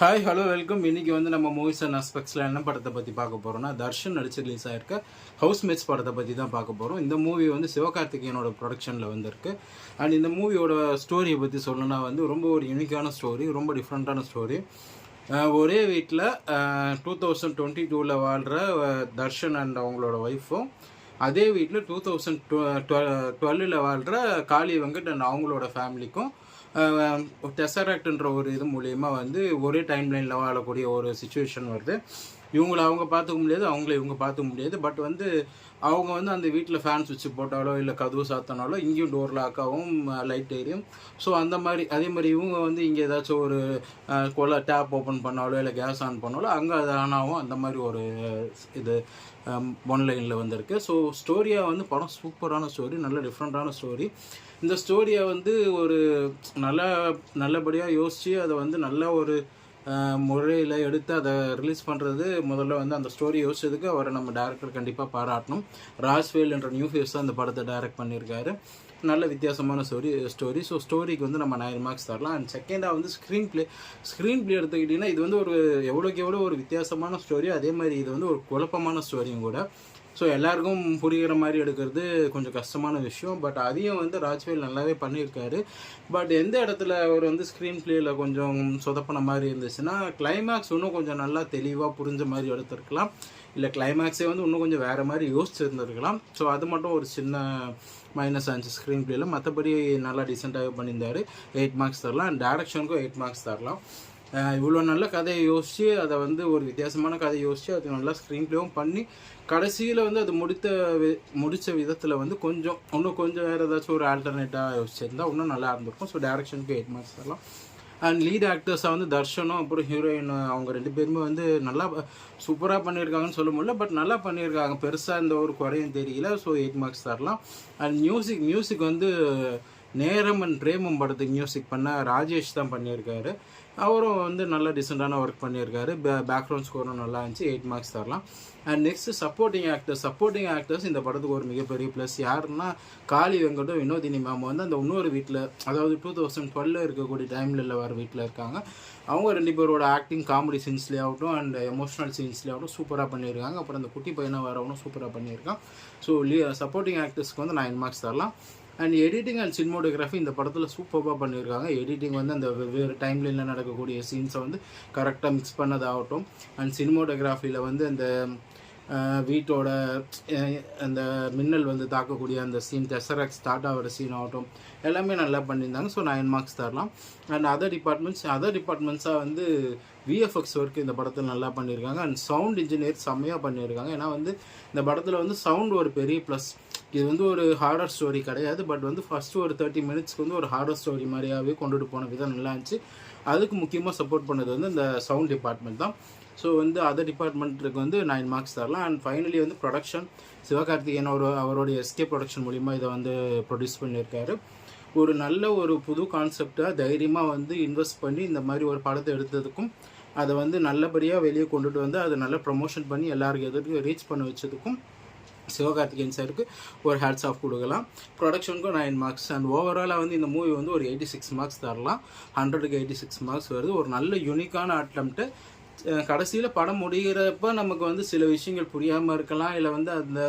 Hi hello welcome இன்னைக்கு வந்து நம்ம மூவிஸ் அண்ட் அஸ்பெக்ட்ஸில் என்ன படத்தை பற்றி பார்க்க போகிறோம்னா தர்ஷன் நடிச்சு ரிலீஸ் ஆயிருக்க. ஹவுஸ் மேட்ஸ் படத்தை பற்றி தான் பார்க்க போகிறோம் இந்த மூவி வந்து சிவகார்த்திகேயனோட ப்ரொடக்ஷனில் வந்திருக்கு. அண்ட் இந்த மூவியோட ஸ்டோரியை பற்றி சொல்லணும்னா வந்து ரொம்ப ஒரு யூனிக்கான ஸ்டோரி ரொம்ப டிஃப்ரெண்ட்டான ஸ்டோரி ஒரே வீட்டில் டூ தௌசண்ட் டுவெண்ட்டி டூவில் வாழ்கிற தர்ஷன் அண்ட் அவங்களோட ஒய்ஃபும் அதே வீட்டில் டூ தௌசண்ட் டுவெல்லில் வாழ்கிற காளி வெங்கட் அண்ட் அவங்களோட ஃபேமிலிக்கும் டெசராக்ட்ன்ற ஒரு இது மூலயமா வந்து ஒரே டைம் லைனில் வாழக்கூடிய ஒரு சுச்சுவேஷன் வருது. இவங்களை அவங்க பார்த்துக்க முடியாது அவங்கள இவங்க பார்த்துக்க முடியாது. பட் வந்து அவங்க வந்து அந்த வீட்டில் ஃபேன் சுவிட்ச் போட்டாலோ இல்லை கதவு சாத்தனாலோ இங்கேயும் டோர் லாக்காகவும் லைட் எரியும் ஸோ அந்த மாதிரி அதே மாதிரி இவங்க வந்து இங்கே ஏதாச்சும் ஒரு கொலை டேப் ஓப்பன் பண்ணாலோ இல்லை கேஸ் ஆன் பண்ணாலோ அங்கே அது ஆன் ஆகும். அந்த மாதிரி ஒரு இது ஒன்லைனில் வந்திருக்கு. ஸோ ஸ்டோரியாக வந்து படம் சூப்பரான ஸ்டோரி நல்ல டிஃப்ரெண்ட்டான ஸ்டோரி இந்த ஸ்டோரியை வந்து ஒரு நல்ல நல்லபடியாக யோசித்து அதை வந்து நல்ல ஒரு முறையில் எடுத்து அதை ரிலீஸ் பண்ணுறது முதல்ல வந்து அந்த ஸ்டோரி யோசிச்சதுக்கு அவரை நம்ம டேரக்டர் கண்டிப்பாக பாராட்டணும். ராஸ்வேல் என்ற நியூ ஃபேஸ் தான் அந்த படத்தை டைரக்ட் பண்ணியிருக்காரு. நல்ல வித்தியாசமான ஸ்டோரி ஸ்டோரி ஸோ ஸ்டோரிக்கு வந்து நம்ம நைன் மார்க்ஸ் தரலாம். அண்ட் செகண்டாக வந்து ஸ்க்ரீன் ப்ளே ஸ்க்ரீன் ப்ளே எடுத்துக்கிட்டிங்கன்னா இது வந்து ஒரு எவ்வளோக்கு எவ்வளோ ஒரு வித்தியாசமான ஸ்டோரியோ அதே மாதிரி இது வந்து ஒரு குழப்பமான ஸ்டோரியும் கூட. ஸோ எல்லாருக்கும் புரிகிற மாதிரி எடுக்கிறது கொஞ்சம் கஷ்டமான விஷயம். பட் அதையும் வந்து ராஜ்வேல் நல்லாவே பண்ணியிருக்காரு. பட் எந்த இடத்துல அவர் வந்து ஸ்க்ரீன் பிளேயில் கொஞ்சம் சொதப்பின மாதிரி இருந்துச்சுன்னா கிளைமேக்ஸ் இன்னும் கொஞ்சம் நல்லா தெளிவாக புரிஞ்ச மாதிரி எடுத்திருக்கலாம். இல்லை கிளைமேக்ஸே வந்து இன்னும் கொஞ்சம் வேறு மாதிரி யோசிச்சிருந்துருக்கலாம். ஸோ அது மட்டும் ஒரு சின்ன மைனஸ் ஆச்சு ஸ்க்ரீன் பிளேயில் மற்றபடி நல்லா டீசெண்டாகவே பண்ணியிருந்தார். எயிட் மார்க்ஸ் தரலாம். அண்ட் டேரக்ஷனுக்கும் எயிட் மார்க்ஸ் தரலாம். இவ்வளோ நல்ல கதையை யோசித்து அதை வந்து ஒரு வித்தியாசமான கதையை யோசித்து அது நல்லா ஸ்க்ரீன் ப்ளேவும் பண்ணி கடைசியில் வந்து அது முடித்த முடித்த விதத்தில் வந்து கொஞ்சம் இன்னும் கொஞ்சம் வேறு ஏதாச்சும் ஒரு ஆல்டர்னேட்டாக யோசிச்சிருந்தா இன்னும் நல்லா இருந்திருக்கும். ஸோ டேரக்ஷனுக்கு எயிட் மார்க்ஸ் தரலாம் அண்ட் லீட் ஆக்டர்ஸாக வந்து தர்ஷனும் அப்புறம் ஹீரோயின் அவங்க ரெண்டு பேருமே வந்து நல்லா சூப்பராக பண்ணியிருக்காங்கன்னு சொல்ல முடியல பட் நல்லா பண்ணியிருக்காங்க. பெருசாக இந்த ஒரு குறையும் தெரியல. ஸோ எயிட் மார்க்ஸ் தரலாம். அண்ட் மியூசிக் மியூசிக் வந்து நேரம் அண்ட் பிரேமம் படத்துக்கு மியூசிக் பண்ண ராஜேஷ் தான் பண்ணியிருக்காரு. அவரும் வந்து நல்ல டிசெண்டான ஒர்க் பண்ணியிருக்காரு. பேக்ரவுண்ட் ஸ்கோரும் நல்லா இருந்துச்சு. எயிட் மார்க்ஸ் தரலாம். And next supporting actors supporting actors இந்த படத்துக்கு ஒரு மிகப்பெரிய ப்ளஸ் யாருன்னா காளி வெங்கட்டும் வினோதினி மேம் வந்து அந்த இன்னொரு வீட்டில் அதாவது டூ தௌசண்ட் டுவெல்ல இருக்கக்கூடிய டைமில் இல்லை வர வீட்டில் இருக்காங்க. அவங்க ரெண்டு பேரோட ஆக்டிங் காமெடி சீன்ஸ்லேயே ஆகட்டும் அண்ட் எமோஷனல் சீன்ஸ்லேயே ஆகட்டும் சூப்பராக பண்ணியிருக்காங்க. அப்புறம் அந்த குட்டி பையனாக வரவனும் சூப்பராக பண்ணியிருக்கான். ஸோ லீ சப்போர்ட்டிங் ஆக்டர்ஸ்க்கு வந்து நைன் மார்க்ஸ் தரலாம். அண்ட் எடிட்டிங் அண்ட் சினிமோட்டோகிராஃபி இந்த படத்தில் சூப்பராக பண்ணியிருக்காங்க. எடிட்டிங் வந்து அந்த வெவ்வேறு டைம்லைனில் நடக்கக்கூடிய சீன்ஸை வந்து கரெக்டாக மிக்ஸ் பண்ணதாகட்டும். அண்ட் சினிமோட்டோகிராஃபியில் வந்து அந்த வீட்டோட அந்த மின்னல் வந்து தாக்கக்கூடிய அந்த சீன் டெசராக் ஸ்டார்ட் ஆகிற சீன் ஆகட்டும். எல்லாமே நல்லா பண்ணியிருந்தாங்க. ஸோ நைன் மார்க்ஸ் தரலாம். அண்ட் அதர் டிபார்ட்மெண்ட்ஸ் அதர் டிபார்ட்மெண்ட்ஸாக வந்து விஎஃப்எக்ஸ் ஒர்க் இந்த படத்தில் நல்லா பண்ணியிருக்காங்க. அண்ட் சவுண்ட் இன்ஜினியர் செம்மையாக பண்ணியிருக்காங்க. ஏன்னா வந்து இந்த படத்தில் வந்து சவுண்ட் ஒரு பெரிய ப்ளஸ் இது வந்து ஒரு ஹாரர் ஸ்டோரி கிடையாது பட் வந்து ஃபஸ்ட்டு ஒரு தேர்ட்டி மினிட்ஸ்க்கு வந்து ஒரு ஹாரர் ஸ்டோரி மாதிரியாகவே கொண்டுட்டு போன விதம் நல்லா இருந்துச்சு. அதுக்கு முக்கியமாக சப்போர்ட் பண்ணது வந்து இந்த சவுண்ட் டிபார்ட்மெண்ட் தான். ஸோ வந்து அதர் டிபார்ட்மெண்ட்டுக்கு வந்து நைன் மார்க்ஸ் தரலாம். அண்ட் ஃபைனலி வந்து ப்ரொடக்ஷன் சிவகார்த்திகேயன் ஒரு அவருடைய எஸ்கே ப்ரொடக்ஷன் மூலிமா இதை வந்து ப்ரொடியூஸ் பண்ணியிருக்காரு. ஒரு நல்ல ஒரு புது கான்செப்டாக தைரியமாக வந்து இன்வெஸ்ட் பண்ணி இந்த மாதிரி ஒரு படத்தை எடுத்ததுக்கும் அதை வந்து நல்லபடியாக வெளியே கொண்டுட்டு வந்து அதை நல்லா ப்ரொமோஷன் பண்ணி எல்லாருக்கும் எதிர்க்கு ரீச் பண்ண வச்சதுக்கும் சிவகார்த்திகேயன் சாருக்கு ஒரு ஹேட்ஸ் ஆஃப் கொடுக்கலாம். ப்ரொடக்ஷனுக்கும் நைன் மார்க்ஸ் அண்ட் ஓவராலாக வந்து இந்த மூவி வந்து ஒரு எயிட்டி சிக்ஸ் மார்க்ஸ் தரலாம். ஹண்ட்ரடுக்கு எயிட்டி சிக்ஸ் மார்க்ஸ் வருது. ஒரு நல்ல யூனிக்கான அட்டம்ப்ட்டு கடைசியில் படம் முடிகிறப்ப நமக்கு வந்து சில விஷயங்கள் புரியாமல் இருக்கலாம் இல்லை வந்து அந்த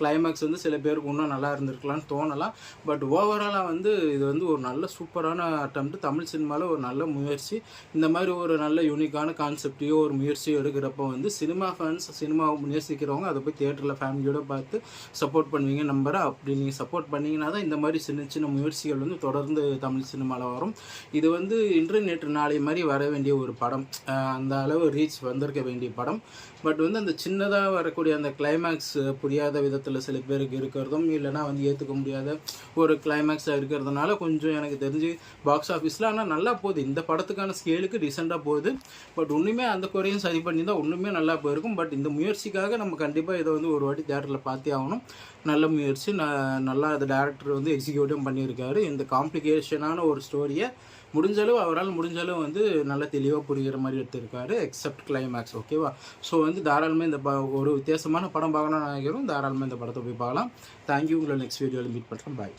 கிளைமேக்ஸ் வந்து சில பேருக்கு இன்னும் நல்லா இருந்திருக்கலாம்னு தோணலாம். பட் ஓவராலாக வந்து இது வந்து ஒரு நல்ல சூப்பரான அட்டம் தமிழ் சினிமாவில் ஒரு நல்ல முயற்சி. இந்த மாதிரி ஒரு நல்ல யூனிக்கான கான்செப்டையோ ஒரு முயற்சியோ எடுக்கிறப்போ வந்து சினிமா ஃபேன்ஸ் சினிமாவை முயற்சிக்கிறவங்க அதை போய் தேட்டரில் ஃபேமிலியோடு பார்த்து சப்போர்ட் பண்ணுவீங்க நம்புகிறேன் அப்படி நீங்கள் சப்போர்ட் பண்ணிங்கன்னா தான் இந்த மாதிரி சின்ன சின்ன முயற்சிகள் வந்து தொடர்ந்து தமிழ் சினிமாவில் வரும். இது வந்து இன்டர்நெட் நாளை மாதிரி வர வேண்டிய ஒரு படம். அந்த அளவு ரீச் வந்திருக்க வேண்டிய படம். பட் வந்து அந்த சின்னதாக வரக்கூடிய அந்த கிளைமேக்ஸ் புரியாத விதத்தில் சில பேருக்கு இருக்கிறதும் இல்லைனா வந்து ஏற்றுக்க முடியாத ஒரு கிளைமேக்ஸாக இருக்கிறதுனால கொஞ்சம் எனக்கு தெரிஞ்சு பாக்ஸ் ஆஃபீஸில் ஆனால் நல்லா போகுது. இந்த படத்துக்கான ஸ்கேலுக்கு ரீசெண்டாக போகுது. பட் ஒன்றுமே அந்த குறையும் சரி பண்ணி தான் ஒன்றுமே நல்லா போயிருக்கும். பட் இந்த முயற்சிக்காக நம்ம கண்டிப்பாக இதை வந்து ஒரு வாட்டி தேட்டரில் பார்த்தே ஆகணும். நல்ல முயற்சி. நல்லா அந்த டேரக்டர் வந்து எக்ஸிக்யூட்டிவ் பண்ணியிருக்காரு. இந்த காம்ப்ளிகேஷனான ஒரு ஸ்டோரியை முடிஞ்சளவு அவரால் முடிஞ்சளவு வந்து நல்ல தெளிவாக புரிகிற மாதிரி எடுத்திருக்காரு எக்ஸப்ட் கிளைமேக்ஸ் ஓகேவா ஸோ வந்து தாராளமாக இந்த ப ஒரு வித்தியாசமான படம் பார்க்கணும்னு நினைக்கிறோம். தாராளமாக இந்த படத்தை போய் பார்க்கலாம். தேங்க்யூ உங்களை நெக்ஸ்ட் வீடியோவில் மீட் பண்ணுறேன் பாய்